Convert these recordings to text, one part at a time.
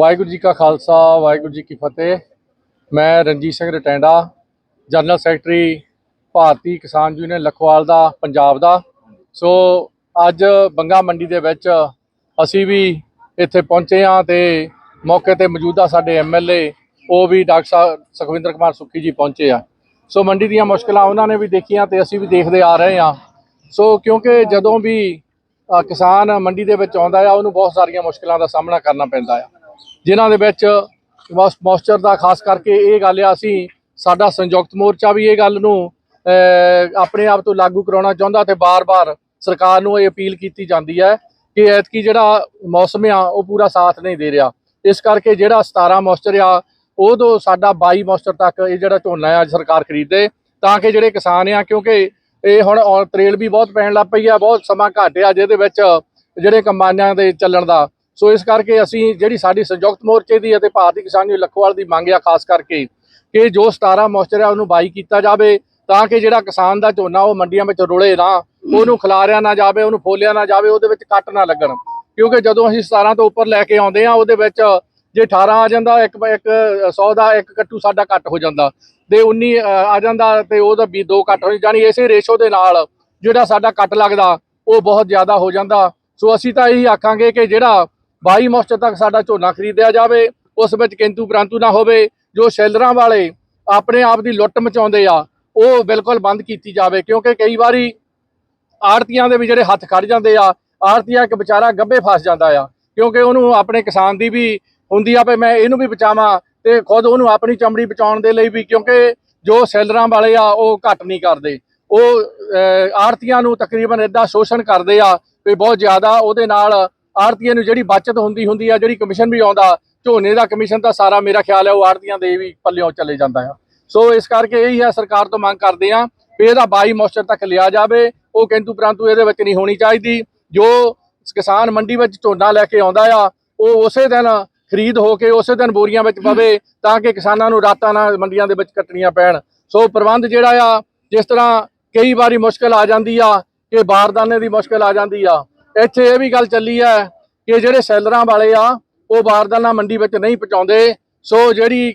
ਵਾਹਿਗੁਰੂ ਜੀ ਕਾ ਖਾਲਸਾ, ਵਾਹਿਗੁਰੂ ਜੀ ਕੀ ਫਤਿਹ। ਮੈਂ Ranjit Singh Ratenda, general secretary Bharti Kisan Union Lakhowal ਦਾ, ਪੰਜਾਬ ਦਾ। ਸੋ ਅੱਜ ਬੰਗਾ ਮੰਡੀ ਦੇ ਵਿੱਚ ਅਸੀਂ ਵੀ ਇੱਥੇ ਪਹੁੰਚੇ ਹਾਂ ਤੇ ਮੌਕੇ ਤੇ ਮੌਜੂਦਾ ਸਾਡੇ ਐਮਐਲਏ ਉਹ ਵੀ ਡਾਕਟਰ ਸਾਹਿਬ ਸੁਖਵਿੰਦਰ ਕੁਮਾਰ ਸੁੱਖੀ ਜੀ ਪਹੁੰਚੇ ਆ। ਸੋ ਮੰਡੀ ਦੀਆਂ ਮੁਸ਼ਕਲਾਂ ਉਹਨਾਂ ਨੇ ਵੀ ਦੇਖੀਆਂ ਤੇ ਅਸੀਂ ਵੀ ਦੇਖਦੇ ਆ ਰਹੇ ਹਾਂ। ਸੋ ਕਿਉਂਕਿ ਜਦੋਂ ਵੀ ਕਿਸਾਨ ਮੰਡੀ ਦੇ ਵਿੱਚ ਆਉਂਦਾ ਆ, ਉਹਨੂੰ ਬਹੁਤ ਸਾਰੀਆਂ ਮੁਸ਼ਕਲਾਂ ਦਾ ਸਾਹਮਣਾ ਕਰਨਾ ਪੈਂਦਾ ਆ। ਜਿਨ੍ਹਾਂ ਦੇ ਵਿੱਚ ਮੌਇਸਚਰ ਦਾ ਖਾਸ ਕਰਕੇ ਇਹ ਗੱਲ ਆ, ਅਸੀਂ ਸਾਡਾ ਸੰਯੁਕਤ ਮੋਰਚਾ ਵੀ ਇਹ ਗੱਲ ਨੂੰ ਆਪਣੇ ਆਪ ਤੋਂ ਲਾਗੂ ਕਰਾਉਣਾ ਚਾਹੁੰਦਾ ਤੇ ਬਾਰ-ਬਾਰ ਸਰਕਾਰ ਨੂੰ ਇਹ ਅਪੀਲ ਕੀਤੀ ਜਾਂਦੀ ਹੈ ਕਿ ਐਤਕੀ ਜਿਹੜਾ ਮੌਸਮ ਆ, ਉਹ ਪੂਰਾ ਸਾਥ ਨਹੀਂ ਦੇ ਰਿਹਾ। ਇਸ ਕਰਕੇ ਜਿਹੜਾ 17 ਮੌਇਸਚਰ ਆ, ਉਹ ਤੋਂ ਸਾਡਾ 22 ਮੌਇਸਚਰ ਤੱਕ ਇਹ ਜਿਹੜਾ ਝੋਨਾ ਆ, ਸਰਕਾਰ ਖਰੀਦੇ, ਤਾਂ ਕਿ ਜਿਹੜੇ ਕਿਸਾਨ ਆ, ਕਿਉਂਕਿ ਇਹ ਹੁਣ ਔਰ ਤਰੇਲ ਵੀ ਬਹੁਤ ਪੈਣ ਲੱਗ ਪਈ ਆ, ਬਹੁਤ ਸਮਾਂ ਘੱਟ ਆ, ਜਿਹਦੇ ਵਿੱਚ ਜਿਹੜੇ ਕੰਬਾਈਨਾਂ ਦੇ ਚੱਲਣ ਦਾ ਸੋ ਇਸ ਕਰਕੇ ਅਸੀਂ ਜਿਹੜੀ ਸਾਡੀ ਸੰਯੁਕਤ ਮੋਰਚੇ ਦੀ ਅਤੇ ਭਾਰਤੀ ਕਿਸਾਨ ਯੂਨੀਅਨ ਲਖਵਾਲ ਦੀ ਮੰਗ ਆ, ਖਾਸ ਕਰਕੇ ਕਿ ਜੋ 17 ਮੋਇਸਚਰ ਆ, ਉਹਨੂੰ ਬਾਈ ਕੀਤਾ ਜਾਵੇ ਤਾਂ ਕਿ ਜਿਹੜਾ ਕਿਸਾਨ ਦਾ ਝੋਨਾ ਉਹ ਮੰਡੀਆਂ ਵਿੱਚ ਰੁਲੇ ਨਾ, ਉਹਨੂੰ ਖਿਲਾਰਿਆ ਨਾ ਜਾਵੇ, ਉਹਨੂੰ ਫੋਲਿਆ ਨਾ ਜਾਵੇ, ਉਹਦੇ ਵਿੱਚ ਕੱਟ ਨਾ ਲੱਗਣ। ਕਿਉਂਕਿ ਜਦੋਂ ਅਸੀਂ 17 ਤੋਂ ਉੱਪਰ ਲੈ ਕੇ ਆਉਂਦੇ ਆ, ਉਹਦੇ ਵਿੱਚ ਜੇ 18 ਆ ਜਾਂਦਾ, ਇੱਕ ਇੱਕ 100 ਦਾ, ਇੱਕ ਕੱਟੂ ਸਾਡਾ ਕੱਟ ਹੋ ਜਾਂਦਾ ਤੇ 19 ਆ ਜਾਂਦਾ ਤੇ ਉਹਦਾ ਵੀ ਦੋ ਕੱਟ ਹੋ ਜਾਣੀ ਇਸੇ ਰੇਸ਼ੋ ਦੇ ਨਾਲ ਜਿਹੜਾ ਸਾਡਾ ਕੱਟ ਲੱਗਦਾ, ਉਹ ਬਹੁਤ ਜ਼ਿਆਦਾ ਹੋ ਜਾਂਦਾ। ਸੋ ਅਸੀਂ ਤਾਂ ਇਹੀ ਆਖਾਂਗੇ ਕਿ ਜਿਹੜਾ 22 ਮੋਸਟਰ ਤੱਕ ਸਾਡਾ ਝੋਨਾ ਖਰੀਦਿਆ ਜਾਵੇ, ਉਸ ਵਿੱਚ ਕਿੰਤੂ ਪ੍ਰੰਤੂ ਨਾ ਹੋਵੇ, ਜੋ ਸ਼ੈਲਰਾਂ ਵਾਲੇ ਆਪਣੇ ਆਪ ਦੀ ਲੁੱਟ ਮਚਾਉਂਦੇ ਆ, ਉਹ ਬਿਲਕੁਲ ਬੰਦ ਕੀਤੀ ਜਾਵੇ, ਕਿਉਂਕਿ ਕਈ ਵਾਰੀ ਆੜਤੀਆਂ ਦੇ ਵੀ ਜਿਹੜੇ ਹੱਥ ਖੜ ਜਾਂਦੇ ਆ, ਆੜਤੀਆ ਇੱਕ ਵਿਚਾਰਾ ਗੱਭੇ ਫਸ ਜਾਂਦਾ ਆ, ਕਿਉਂਕਿ ਉਹਨੂੰ ਆਪਣੇ ਕਿਸਾਨ ਦੀ ਵੀ ਹੁੰਦੀ ਆ, ਵੀ ਮੈਂ ਇਹਨੂੰ ਵੀ ਬਚਾਵਾਂ ਤੇ ਖੁਦ ਉਹਨੂੰ ਆਪਣੀ ਚਮੜੀ ਬਚਾਉਣ ਦੇ ਲਈ ਵੀ, ਕਿਉਂਕਿ ਜੋ ਸੈਲਰਾਂ ਵਾਲੇ ਆ, ਉਹ ਘੱਟ ਨਹੀਂ ਕਰਦੇ। ਉਹ ਆੜਤੀਆਂ ਨੂੰ ਤਕਰੀਬਨ ਇਦਾਂ ਸ਼ੋਸ਼ਣ ਕਰਦੇ ਆ, ਵੀ ਬਹੁਤ ਜ਼ਿਆਦਾ ਉਹਦੇ ਨਾਲ ਆੜਤੀਆਂ ਨੂੰ ਜਿਹੜੀ ਬਚਤ ਹੁੰਦੀ ਹੁੰਦੀ ਆ, ਜਿਹੜੀ ਕਮਿਸ਼ਨ ਵੀ ਆਉਂਦਾ, ਝੋਨੇ ਦਾ ਕਮਿਸ਼ਨ ਤਾਂ ਸਾਰਾ ਮੇਰਾ ਖਿਆਲ ਹੈ ਉਹ ਆੜਤੀਆਂ ਦੇ ਵੀ ਪੱਲਿਓਂ ਚਲੇ ਜਾਂਦਾ ਆ। ਸੋ ਇਸ ਕਰਕੇ ਇਹੀ ਹੈ ਸਰਕਾਰ ਤੋਂ ਮੰਗ ਕਰਦੇ ਆ ਵੀ ਇਹਦਾ 22 ਮੋਸਟਰ ਤੱਕ ਲਿਆ ਜਾਵੇ, ਉਹ ਕਿੰਤੂ ਪਰੰਤੂ ਇਹਦੇ ਵਿੱਚ ਨਹੀਂ ਹੋਣੀ ਚਾਹੀਦੀ। ਜੋ ਕਿਸਾਨ ਮੰਡੀ ਵਿੱਚ ਝੋਨਾ ਲੈ ਕੇ ਆਉਂਦਾ ਆ, ਉਹ ਉਸੇ ਦਿਨ ਖਰੀਦ ਹੋ ਕੇ, ਉਸੇ ਦਿਨ ਬੋਰੀਆਂ ਵਿੱਚ ਪਵੇ ਤਾਂ ਕਿ ਕਿਸਾਨਾਂ ਨੂੰ ਰਾਤਾਂ ਨਾਲ ਮੰਡੀਆਂ ਦੇ ਵਿੱਚ ਕੱਟਣੀਆਂ ਪੈਣ। ਸੋ ਪ੍ਰਬੰਧ ਜਿਹੜਾ ਆ, ਜਿਸ ਤਰ੍ਹਾਂ ਕਈ ਵਾਰੀ ਮੁਸ਼ਕਲ ਆ ਜਾਂਦੀ ਆ, ਕਿ ਬਾਰਦਾਨੇ ਦੀ ਮੁਸ਼ਕਲ ਆ ਜਾਂਦੀ ਆ, ਇੱਥੇ ਇਹ ਵੀ ਗੱਲ ਚੱਲੀ ਹੈ ਕਿ ਜਿਹੜੇ ਸੈਲਰਾਂ ਵਾਲੇ ਆ, ਉਹ ਬਾਰਦਾਨਾ ਮੰਡੀ ਵਿੱਚ ਨਹੀਂ ਪਹੁੰਚਾਉਂਦੇ। ਸੋ ਜਿਹੜੀ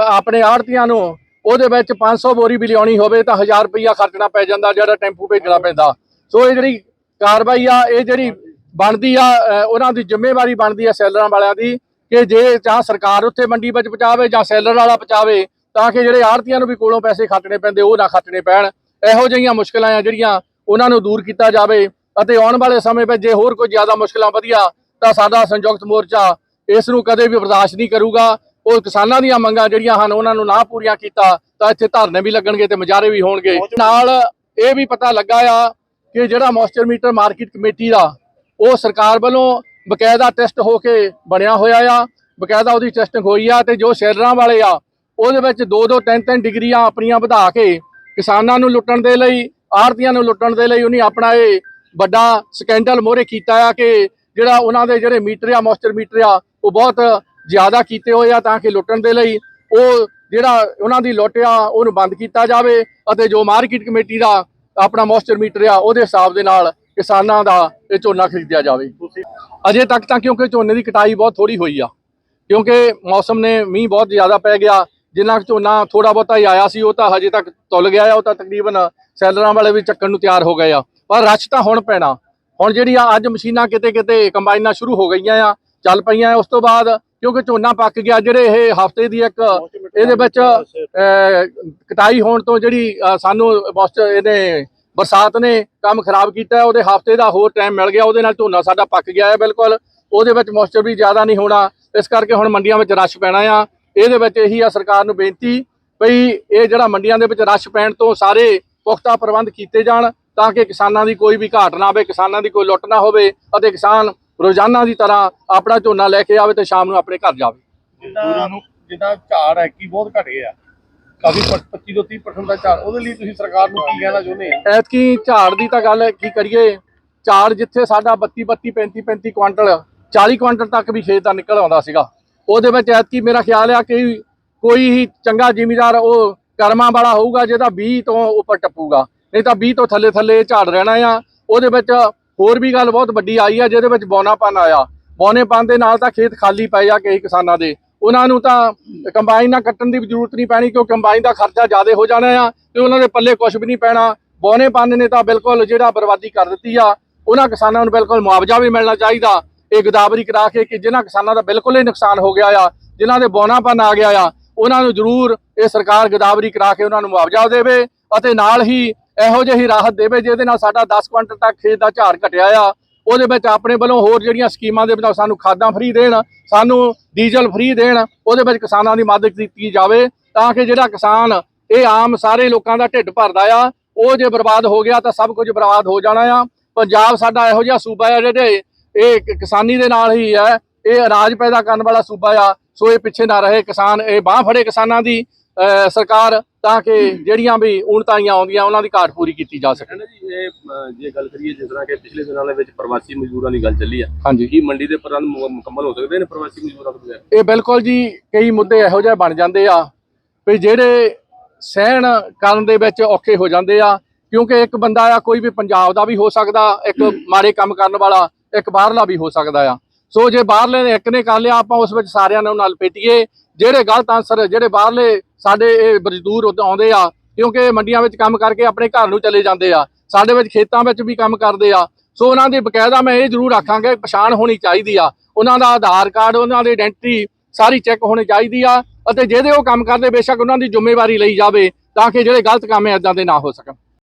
ਆਪਣੇ ਆੜਤੀਆਂ ਨੂੰ ਉਹਦੇ ਵਿੱਚ 500 ਬੋਰੀ ਵੀ ਲਿਆਉਣੀ ਹੋਵੇ ਤਾਂ 1000 ਰੁਪਈਆ ਖਰਚਣਾ ਪੈ ਜਾਂਦਾ, ਜਿਹੜਾ ਟੈਂਪੂ ਭੇਜਣਾ ਪੈਂਦਾ। ਸੋ ਇਹ ਜਿਹੜੀ ਕਾਰਵਾਈ ਆ, ਇਹ ਜਿਹੜੀ ਬਣਦੀ ਆ ਉਹਨਾਂ ਦੀ ਜ਼ਿੰਮੇਵਾਰੀ ਬਣਦੀ ਆ ਸੈਲਰਾਂ ਵਾਲਿਆਂ ਦੀ ਕਿ ਜੇ ਚਾਹ ਸਰਕਾਰ ਉੱਥੇ ਮੰਡੀ ਵਿੱਚ ਪਹੁੰਚਾਵੇ ਜਾਂ ਸੈਲਰ ਵਾਲਾ ਪਹੁੰਚਾਵੇ, ਤਾਂ ਕਿ ਜਿਹੜੇ ਆੜਤੀਆਂ ਨੂੰ ਵੀ ਕੋਲੋਂ ਪੈਸੇ ਖਰਚਣੇ ਪੈਂਦੇ, ਉਹ ਨਾ ਖਰਚਣੇ ਪੈਣ। ਇਹੋ ਜਿਹੀਆਂ ਮੁਸ਼ਕਲਾਂ ਆ ਜਿਹੜੀਆਂ ਉਹਨਾਂ ਨੂੰ ਦੂਰ ਕੀਤਾ ਜਾਵੇ। ਅਤੇ ਆਉਣ ਵਾਲੇ ਸਮੇਂ ਵਿੱਚ ਜੇ ਹੋਰ ਕੋਈ ਜ਼ਿਆਦਾ ਮੁਸ਼ਕਲਾਂ ਵਧੀਆ ਤਾਂ ਸਾਡਾ ਸੰਯੁਕਤ ਮੋਰਚਾ ਇਸ ਨੂੰ ਕਦੇ ਵੀ ਬਰਦਾਸ਼ਤ ਨਹੀਂ ਕਰੂਗਾ। ਉਹ ਕਿਸਾਨਾਂ ਦੀਆਂ ਮੰਗਾਂ ਜਿਹੜੀਆਂ ਹਨ, ਉਹਨਾਂ ਨੂੰ ਨਾ ਪੂਰੀਆਂ ਕੀਤਾ, ਤਾਂ ਇੱਥੇ ਧਰਨੇ ਵੀ ਲੱਗਣਗੇ ਤੇ ਮੁਜ਼ਾਹਰੇ ਵੀ ਹੋਣਗੇ। ਨਾਲ ਇਹ ਵੀ ਪਤਾ ਲੱਗਾ ਆ ਕਿ ਜਿਹੜਾ ਮੋਇਸਚਰ ਮੀਟਰ ਮਾਰਕੀਟ ਕਮੇਟੀ ਦਾ, ਉਹ ਸਰਕਾਰ ਵੱਲੋਂ ਬਕਾਇਦਾ ਟੈਸਟ ਹੋ ਕੇ ਬਣਿਆ ਹੋਇਆ ਆ। ਬਕਾਇਦਾ ਉਹਦੀ ਟੈਸਟਿੰਗ ਹੋਈ ਆ ਤੇ ਜੋ ਸ਼ੈਲਰਾਂ ਵਾਲੇ ਆ, ਉਹਦੇ ਵਿੱਚ ਦੋ ਦੋ ਤਿੰਨ ਤਿੰਨ ਡਿਗਰੀਆਂ ਆਪਣੀਆਂ ਵਧਾ ਕੇ ਕਿਸਾਨਾਂ ਨੂੰ ਲੁੱਟਣ ਦੇ ਲਈ ਆੜਤੀਆਂ ਨੂੰ ਲੁੱਟਣ ਦੇ ਲਈ ਉਹਨੇ ਆਪਣਾ ਇਹ ਵੱਡਾ ਸਕੈਂਡਲ ਮੋਹਰੇ ਕੀਤਾ ਆ ਕਿ ਜਿਹੜਾ ਉਹਨਾਂ ਦੇ ਜਿਹੜੇ ਮੀਟਰ ਆ ਮੋਇਸਚਰ ਮੀਟਰ ਆ, ਉਹ ਬਹੁਤ ਜ਼ਿਆਦਾ ਕੀਤੇ ਹੋਏ ਆ ਤਾਂ ਕਿ ਲੁੱਟਣ ਦੇ ਲਈ ਉਹ ਜਿਹੜਾ ਉਹਨਾਂ ਦੀ ਲੁੱਟ ਆ, ਉਹਨੂੰ ਬੰਦ ਕੀਤਾ ਜਾਵੇ ਅਤੇ ਜੋ ਮਾਰਕੀਟ ਕਮੇਟੀ ਦਾ ਆਪਣਾ ਮੋਇਸਚਰ ਮੀਟਰ ਆ, ਉਹਦੇ ਹਿਸਾਬ ਦੇ ਨਾਲ ਕਿਸਾਨਾਂ ਦਾ ਇਹ ਝੋਨਾ ਖਰੀਦਿਆ ਜਾਵੇ। ਅਜੇ ਤੱਕ ਤਾਂ ਕਿਉਂਕਿ ਝੋਨੇ ਦੀ ਕਟਾਈ ਬਹੁਤ ਥੋੜੀ ਹੋਈ ਆ, ਕਿਉਂਕਿ ਮੌਸਮ ਨੇ ਮੀਂਹ ਬਹੁਤ ਜ਼ਿਆਦਾ ਪੈ ਗਿਆ, ਜਿੰਨਾ ਕੁ ਝੋਨਾ ਥੋੜਾ ਬਹੁਤਾ ਹੀ ਆਇਆ ਸੀ, ਉਹ ਤਾਂ ਹਜੇ ਤੱਕ ਤੁਲ ਗਿਆ ਆ, ਉਹ ਤਾਂ ਤਕਰੀਬਨ ਸੈਲਰਾਂ ਵਾਲੇ ਵੀ ਚੱਕਣ ਨੂੰ ਤਿਆਰ ਹੋ ਗਏ ਆ, ਪਰ ਰਸ਼ ਤਾਂ ਹੁਣ ਪੈਣਾ। ਹੁਣ ਜਿਹੜੀ ਆ ਅੱਜ ਮਸ਼ੀਨਾਂ ਕਿਤੇ ਕਿਤੇ ਕੰਬਾਈਨਾਂ ਸ਼ੁਰੂ ਹੋ ਗਈਆਂ ਆ, ਚੱਲ ਪਈਆਂ ਉਸ ਤੋਂ ਬਾਅਦ ਕਿਉਂਕਿ ਝੋਨਾ ਪੱਕ ਗਿਆ, ਜਿਹੜੇ ਇਹ ਹਫ਼ਤੇ ਦੀ ਇੱਕ ਇਹਦੇ ਵਿੱਚ ਕਟਾਈ ਹੋਣ ਤੋਂ ਜਿਹੜੀ ਸਾਨੂੰ ਬਸ ਇਹਨੇ ਬਰਸਾਤ ਨੇ ਕੰਮ ਖਰਾਬ ਕੀਤਾ, ਉਹਦੇ ਹਫ਼ਤੇ ਦਾ ਹੋਰ ਟਾਈਮ ਮਿਲ ਗਿਆ, ਉਹਦੇ ਨਾਲ ਝੋਨਾ ਸਾਡਾ ਪੱਕ ਗਿਆ ਹੈ ਬਿਲਕੁਲ, ਉਹਦੇ ਵਿੱਚ ਮੋਇਸਚਰ ਵੀ ਜ਼ਿਆਦਾ ਨਹੀਂ ਹੋਣਾ, ਇਸ ਕਰਕੇ ਹੁਣ ਮੰਡੀਆਂ ਵਿੱਚ ਰਸ਼ ਪੈਣਾ ਆ। ਇਹਦੇ ਵਿੱਚ ਇਹੀ ਆ ਸਰਕਾਰ ਨੂੰ ਬੇਨਤੀ ਭਈ ਇਹ ਜਿਹੜਾ ਮੰਡੀਆਂ ਦੇ ਵਿੱਚ ਰਸ਼ ਪੈਣ ਤੋਂ ਸਾਰੇ ਪੁਖਤਾ ਪ੍ਰਬੰਧ ਕੀਤੇ ਜਾਣ ਤਾਂ ਕਿ ਕਿਸਾਨਾਂ ਦੀ ਕੋਈ ਵੀ ਘਾਟ ਨਾ ਆਵੇ ਕਿਸਾਨਾਂ ਦੀ ਕੋਈ ਲੁੱਟ ਨਾ ਹੋਵੇ ਅਤੇ ਕਿਸਾਨ ਰੋਜ਼ਾਨਾ ਦੀ ਤਰ੍ਹਾਂ ਆਪਣਾ ਝੋਨਾ ਲੈ ਕੇ ਆਵੇ ਤੇ ਸ਼ਾਮ ਨੂੰ ਆਪਣੇ ਘਰ ਜਾਵੇ। ਜਿੱਦਾਂ ਜਿੱਦਾਂ ਝਾੜ ਹੈ ਕੀ ਬਹੁਤ ਘਟ ਗਿਆ ਕਾਫੀ 25 ਤੋਂ 30% ਦਾ ਝਾੜ ਉਹਦੇ ਲਈ ਤੁਸੀਂ ਸਰਕਾਰ ਨੂੰ ਕੀ ਕਹਿਣਾ ਚਾਹੁੰਦੇ ਆ ਐਤਕੀ ਝਾੜ ਦੀ ਤਾਂ ਗੱਲ ਕੀ ਕਰੀਏ? ਝਾੜ ਜਿੱਥੇ ਸਾਡਾ 32 32 35 35 ਕੁਆਂਟਲ 40 ਕੁਆਂਟਲ ਤੱਕ ਵੀ ਖੇਤ ਦਾ ਨਿਕਲ ਆਉਂਦਾ ਸੀਗਾ। ਉਹਦੇ ਵਿੱਚ ਐਤਕੀ ਮੇਰਾ ਖਿਆਲ ਆ ਕਿ ਕੋਈ ਹੀ ਚੰਗਾ ਜ਼ਿਮੀਦਾਰ ਉਹ ਕਰਮਾਂ ਵਾਲਾ ਹੋਊਗਾ ਜਿਹਦਾ 20 ਤੋਂ ਉੱਪਰ ਟੱਪੂਗਾ। ਨਹੀਂ ਤਾਂ 20 ਤੋਂ ਥੱਲੇ ਥੱਲੇ ਝਾੜ ਰਹਿਣਾ ਆ। ਉਹਦੇ ਵਿੱਚ ਹੋਰ ਵੀ ਗੱਲ ਬਹੁਤ ਵੱਡੀ ਆਈ ਆ, ਜਿਹਦੇ ਵਿੱਚ ਬੌਨਾਪਨ ਆਇਆ। ਬੌਨੇ ਦੇ ਨਾਲ ਤਾਂ ਖੇਤ ਖਾਲੀ ਪਏ ਆ ਕਈ ਕਿਸਾਨਾਂ ਦੇ। ਉਹਨਾਂ ਨੂੰ ਤਾਂ ਕੰਬਾਈਨ ਨਾਲ ਕੱਟਣ ਦੀ ਵੀ ਜ਼ਰੂਰਤ ਨਹੀਂ ਪੈਣੀ ਕਿਉਂਕਿ ਕੰਬਾਈਨ ਦਾ ਖਰਚਾ ਜ਼ਿਆਦਾ ਹੋ ਜਾਣਾ ਆ ਤੇ ਉਹਨਾਂ ਦੇ ਪੱਲੇ ਕੁਝ ਵੀ ਨਹੀਂ ਪੈਣਾ। ਬੌਨੇ ਨੇ ਤਾਂ ਬਿਲਕੁਲ ਜਿਹੜਾ ਬਰਬਾਦੀ ਕਰ ਦਿੱਤੀ ਆ, ਉਹਨਾਂ ਕਿਸਾਨਾਂ ਨੂੰ ਬਿਲਕੁਲ ਮੁਆਵਜ਼ਾ ਵੀ ਮਿਲਣਾ ਚਾਹੀਦਾ। ਇਹ ਗਦਾਵਰੀ ਕਰਾ ਕੇ ਕਿ ਜਿਨ੍ਹਾਂ ਕਿਸਾਨਾਂ ਦਾ ਬਿਲਕੁਲ ਹੀ ਨੁਕਸਾਨ ਹੋ ਗਿਆ ਆ, ਜਿਨ੍ਹਾਂ ਦੇ ਬੌਨਾਪਨ ਆ ਗਿਆ ਆ, ਉਹਨਾਂ ਨੂੰ ਜ਼ਰੂਰ ਇਹ ਸਰਕਾਰ ਗਦਾਵਰੀ ਕਰਾ ਕੇ ਉਹਨਾਂ ਨੂੰ ਮੁਆਵਜ਼ਾ ਦੇਵੇ ਅਤੇ ਨਾਲ ਹੀ ਇਹੋ ਜਿਹੀ ਰਾਹਤ ਦੇਵੇ ਜਿਹਦੇ ਨਾਲ ਸਾਡਾ 10 ਕੁਇੰਟਲ ਤੱਕ ਖੇਤ ਦਾ ਝਾੜ ਘਟਿਆ ਆ, ਉਹਦੇ ਵਿੱਚ ਆਪਣੇ ਵੱਲੋਂ ਹੋਰ ਜਿਹੜੀਆਂ ਸਕੀਮਾਂ ਦੇ ਵਿੱਚ ਸਾਨੂੰ ਖਾਦਾਂ ਫ੍ਰੀ ਦੇਣ, ਸਾਨੂੰ ਡੀਜ਼ਲ ਫ੍ਰੀ ਦੇਣ, ਉਹਦੇ ਵਿੱਚ ਕਿਸਾਨਾਂ ਦੀ ਮਦਦ ਕੀਤੀ ਜਾਵੇ ਤਾਂ ਕਿ ਜਿਹੜਾ ਕਿਸਾਨ ਇਹ ਆਮ ਸਾਰੇ ਲੋਕਾਂ ਦਾ ਢਿੱਡ ਭਰਦਾ ਆ, ਉਹ ਜੇ ਬਰਬਾਦ ਹੋ ਗਿਆ ਤਾਂ ਸਭ ਕੁਝ ਬਰਬਾਦ ਹੋ ਜਾਣਾ ਆ। ਪੰਜਾਬ ਸਾਡਾ ਇਹੋ ਜਿਹਾ ਸੂਬਾ ਆ ਜਿਹੜੇ ਇਹ ਕਿਸਾਨੀ ਦੇ ਨਾਲ ਹੀ ਹੈ ਇਹ ਅਨਾਜ ਪੈਦਾ ਕਰਨ ਵਾਲਾ ਸੂਬਾ ਆ, ਸੋ ਇਹ ਪਿੱਛੇ ਨਾ ਰਹੇ ਕਿਸਾਨ, ਇਹ ਬਾਹ ਫੜੇ ਕਿਸਾਨਾਂ ਦੀ ਸਰਕਾਰ ਤਾਂ ਕਿ ਜਿਹੜੀਆਂ ਵੀ ਉਣਤਾਈਆਂ ਆਉਂਦੀਆਂ ਉਹਨਾਂ ਦੀ ਘਾਟ ਪੂਰੀ ਕੀਤੀ ਜਾ ਸਕੇ। ਜੀ ਇਹ ਜੇ ਗੱਲ ਕਰੀਏ ਜਿਸ ਤਰ੍ਹਾਂ ਕਿ ਪਿਛਲੇ ਦਿਨਾਂ ਦੇ ਵਿੱਚ ਪ੍ਰਵਾਸੀ ਮਜ਼ਦੂਰਾਂ ਦੀ ਗੱਲ ਚੱਲੀ ਆ। ਹਾਂਜੀ। ਕੀ ਮੰਡੀ ਦੇ ਪ੍ਰਬੰਧ ਮੁਕੰਮਲ ਹੋ ਸਕਦੇ ਨੇ ਪ੍ਰਵਾਸੀ ਮਜ਼ਦੂਰਾਂ ਤੋਂ ਬਗੈਰ? ਇਹ ਬਿਲਕੁਲ ਜੀ ਕਈ ਮੁੱਦੇ ਇਹੋ ਜਿਹੇ ਬਣ ਜਾਂਦੇ ਆ ਵੀ ਜਿਹੜੇ ਸਹਿਣ ਕਰਨ ਦੇ ਵਿੱਚ ਔਖੇ ਹੋ ਜਾਂਦੇ ਆ ਕਿਉਂਕਿ ਇੱਕ ਬੰਦਾ ਆ ਕੋਈ ਵੀ ਪੰਜਾਬ ਦਾ ਵੀ ਹੋ ਸਕਦਾ ਇੱਕ ਮਾੜੇ ਕੰਮ ਕਰਨ ਵਾਲਾ ਇੱਕ ਬਾਹਰਲਾ ਵੀ ਹੋ ਸਕਦਾ ਆ। ਸੋ ਜੇ ਬਾਹਰਲੇ ਨੇ ਇੱਕ ਨੇ ਕਰ ਲਿਆ, ਆਪਾਂ ਉਸ ਵਿੱਚ ਸਾਰਿਆਂ ਨੂੰ ਨਾਲ ਪੇਟੀਏ ਜਿਹੜੇ ਗਲਤ ਆਨਸਰ ਜਿਹੜੇ ਬਾਹਰਲੇ ਸਾਡੇ ਇਹ ਮਜ਼ਦੂਰ ਉੱਧਰ ਆਉਂਦੇ ਆ, ਕਿਉਂਕਿ ਮੰਡੀਆਂ ਵਿੱਚ ਕੰਮ ਕਰਕੇ ਆਪਣੇ ਘਰ ਨੂੰ ਚਲੇ ਜਾਂਦੇ ਆ, ਸਾਡੇ ਵਿੱਚ ਖੇਤਾਂ ਵਿੱਚ ਵੀ ਕੰਮ ਕਰਦੇ ਆ। ਸੋ ਉਹਨਾਂ ਦੀ ਬਕਾਇਦਾ ਮੈਂ ਇਹ ਜ਼ਰੂਰ ਆਖਾਂਗੇ, ਪਛਾਣ ਹੋਣੀ ਚਾਹੀਦੀ ਆ। ਉਹਨਾਂ ਦਾ ਆਧਾਰ ਕਾਰਡ, ਉਹਨਾਂ ਦੀ ਆਇਡੈਂਟੀ ਸਾਰੀ ਚੈੱਕ ਹੋਣੀ ਚਾਹੀਦੀ ਆ, ਅਤੇ ਜਿਹਦੇ ਉਹ ਕੰਮ ਕਰਦੇ, ਬੇਸ਼ੱਕ ਉਹਨਾਂ ਦੀ ਜ਼ਿੰਮੇਵਾਰੀ ਲਈ ਜਾਵੇ, ਤਾਂ ਕਿ ਜਿਹੜੇ ਗਲਤ ਕੰਮ ਐ ਇਦਾਂ ਦੇ ਨਾ ਹੋ ਸਕਣ।